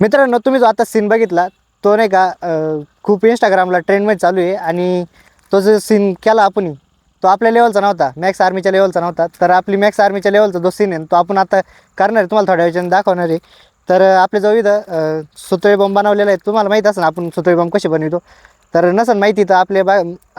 मित्रांनो तुम्ही जो आता सीन बघितला तो नाही का खूप इंस्टाग्रामला ट्रेंडमध्ये चालू आहे आणि तो जो सीन केला आपण तो आपल्या लेवलचा नव्हता. मॅक्स आर्मीच्या लेवलचा नव्हता. तर आपली मॅक्स आर्मीच्या लेवलचा जो सीन आहे तो आपण आता करणार आहे. तुम्हाला थोड्या वेळाने दाखवणार आहे. तर आपले आपल्या जवळ इथं सुतळी बॉम्ब बनवलेला आहे तुम्हाला माहीत असेल आपण सुतळी बॉम्ब कसे बनवतो. तर नसेल माहिती तर आपले बा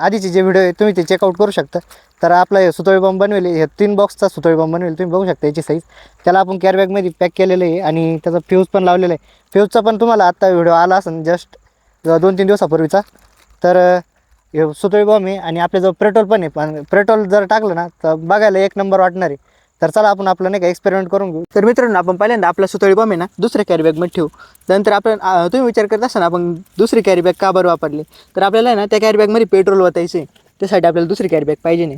आधीचे जे व्हिडिओ आहे तुम्ही ते चेकआउट करू शकता. तर आपला हे सुतळी बॉम्ब बनवले हे तीन बॉक्सचा सुतळी बॉम्ब बनवेल तुम्ही बघू शकता याची साईज त्याला आपण कॅरबॅगमध्ये पॅक केलेलं आहे आणि त्याचा फ्यूज पण लावलेला आहे. फ्यूजचा पण तुम्हाला आत्ता व्हिडिओ आला असेल जस्ट दोन तीन दिवसापूर्वीचा. तर हे सुतळी बॉम्ब आहे आणि आपल्याजवळ पेट्रोल पण आहे. पण पेट्रोल जर टाकलं ना तर बघायला एक नंबर वाटणार आहे. तर चला आपण आपलं नाही का एक्सपेरिमेंट करून घेऊ. तर मित्रांनो आपण पहिल्यांदा आपला सुतळी बॉम्ब आहे ना दुसऱ्या कॅरीबॅगमध्ये ठेवू. नंतर आपण तुम्ही विचार करत असताना आपण दुसरी कॅरीबॅग का बरं वापरली? तर आपल्याला आहे ना त्या कॅरीबॅगमध्ये पेट्रोल वतायचं आहे त्यासाठी आपल्याला दुसरी कॅरीबॅग पाहिजे नाही.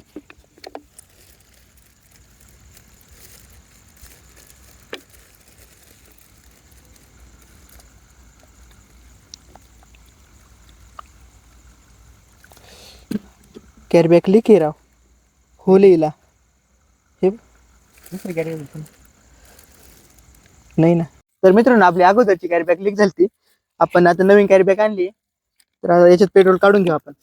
कॅरीबॅग लिखे राव. हो लिहिला दुसरी कॅरबॅग नाही ना. तर मित्रांनो आपली अगोदरची कॅरी बॅग लीक झाली आपण आता नवीन कॅरी बॅग आणली. तर आता याच्यात पेट्रोल काढून घेऊ आपण.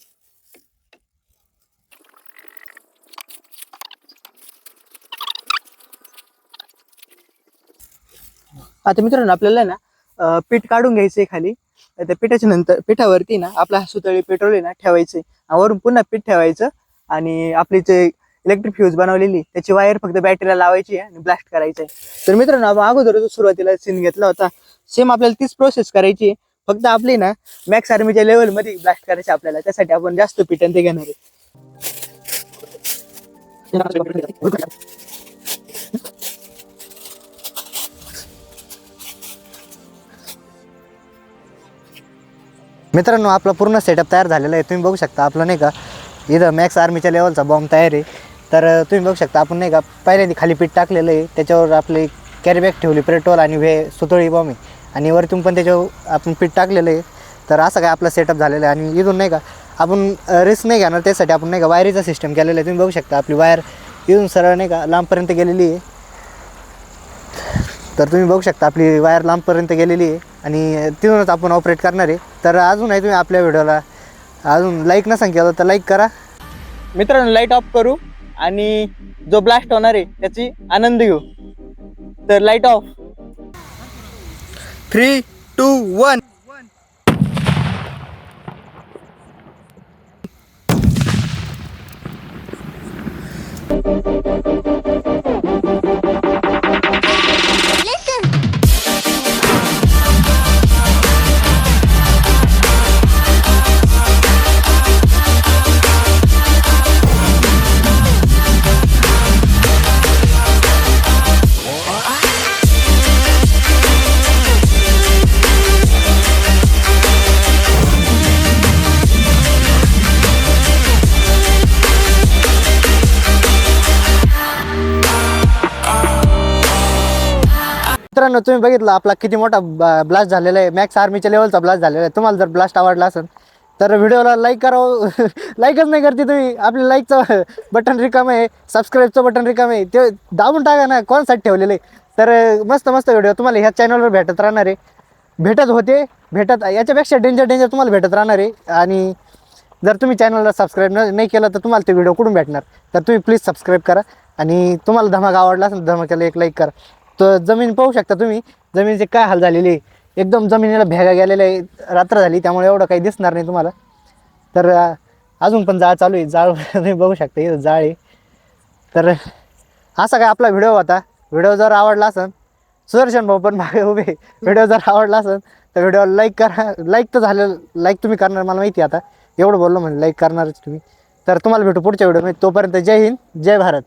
आता मित्रांनो आपल्याला ना पीठ काढून घ्यायचंय खाली. त्या पिठाच्या नंतर पिठावरती ना आपला सुतळी पेट्रोल आहे ना ठेवायचंय. वरून पुन्हा पीठ ठेवायचं. आणि आपली जे इलेक्ट्रिक फ्यूज बनवलेली. त्याची वायर फक्त बॅटरीला लावायची आणि ब्लास्ट करायची आहे. तर मित्रांनो आपण अगोदर जो सुरुवातीला सीन घेतला होता. सेम आपल्याला तीच प्रोसेस करायची फक्त आपली ना मॅक्स आर्मीच्या लेवलमध्ये ब्लास्ट करायची आपल्याला. त्यासाठी आपण जास्त पिटन ते घेणार आहे. मित्रांनो आपला पूर्ण सेटअप तयार झालेला आहे. तुम्ही बघू शकता आपलं नाही का इथं मॅक्स आर्मीच्या लेवलचा बॉम्ब तयार आहे. तर तुम्ही बघू शकता आपण नाही का पहिल्यांदा खाली पीठ टाकलेलं आहे त्याच्यावर आपली कॅरीबॅग ठेवली पेट्रोल आणि वे सुतळी बॉम्बे आणि वरतून पण त्याच्यावर आपण पीठ टाकलेलं आहे. तर असं काय आपलं सेटअप झालेलं आहे. आणि इथून नाही का आपण रिस्क नाही घेणार त्यासाठी आपण नाही का वायरीचा सिस्टम केलेला आहे. तुम्ही बघू शकता आपली वायर इथून सरळ नाही का लांबपर्यंत गेलेली आहे. तर तुम्ही बघू शकता आपली वायर लांबपर्यंत गेलेली आहे. आणि तिथूनच आपण ऑपरेट करणार आहे. तर अजून आहे तुम्ही आपल्या व्हिडिओला अजून लाईक नसाल केलं तर लाईक करा. मित्रांनो लाइट ऑफ करू. आणि जो ब्लास्ट होणार आहे त्याची आनंद घेऊ. तर light off three two one मित्रांनो तुम्ही बघितलं आपला किती मोठा ब्लास्ट झालेला आहे. मॅक्स आर्मीच्या लेवलचा ब्लास्ट झालेला आहे. तुम्हाला जर ब्लास्ट आवडला असेल तर व्हिडिओला लाईक करावं. लाईकच नाही करते तुम्ही. आपल्या लाईकचं बटन रिकाम आहे. सबस्क्राईबचं बटन रिकाम आहे. ते दाबून टाका ना. कोणासाठी ठेवलेलं आहे? तर मस्त मस्त व्हिडिओ तुम्हाला ह्या चॅनलवर भेटत राहणार आहे. भेटत होते भेटत याच्यापेक्षा डेंजर डेंजर तुम्हाला भेटत राहणार आहे. आणि जर तुम्ही चॅनलला सबस्क्राईब न नाही केलं तर तुम्हाला ते व्हिडिओ कुठून भेटणार? तर तुम्ही प्लीज सबस्क्राईब करा. आणि तुम्हाला धमाक आवडला असेल धमाक्याला एक लाईक करा. तर जमीन पाहू शकता तुम्ही. जमिनीचे काय हाल झालेले आहे. एकदम जमिनीला भेगा गेलेल्या आहे. रात्र झाली त्यामुळे एवढं काही दिसणार नाही तुम्हाला. तर अजून पण जाळ चालू आहे. जाळ तुम्ही बघू शकता इथं जाळ आहे. तर असा काय आपला व्हिडिओ होता. व्हिडिओ जर आवडला असेल सुदर्शन भाऊ पण मागे उभे व्हिडिओ जर आवडला असेल तर व्हिडिओ लाईक करा. लाईक तर झालं लाईक तुम्ही करणार मला माहिती आहे आता. एवढं बोललो म्हणजे लाईक करणारच तुम्ही. तर तुम्हाला भेटू पुढच्या व्हिडिओमध्ये. तोपर्यंत जय हिंद जय भारत.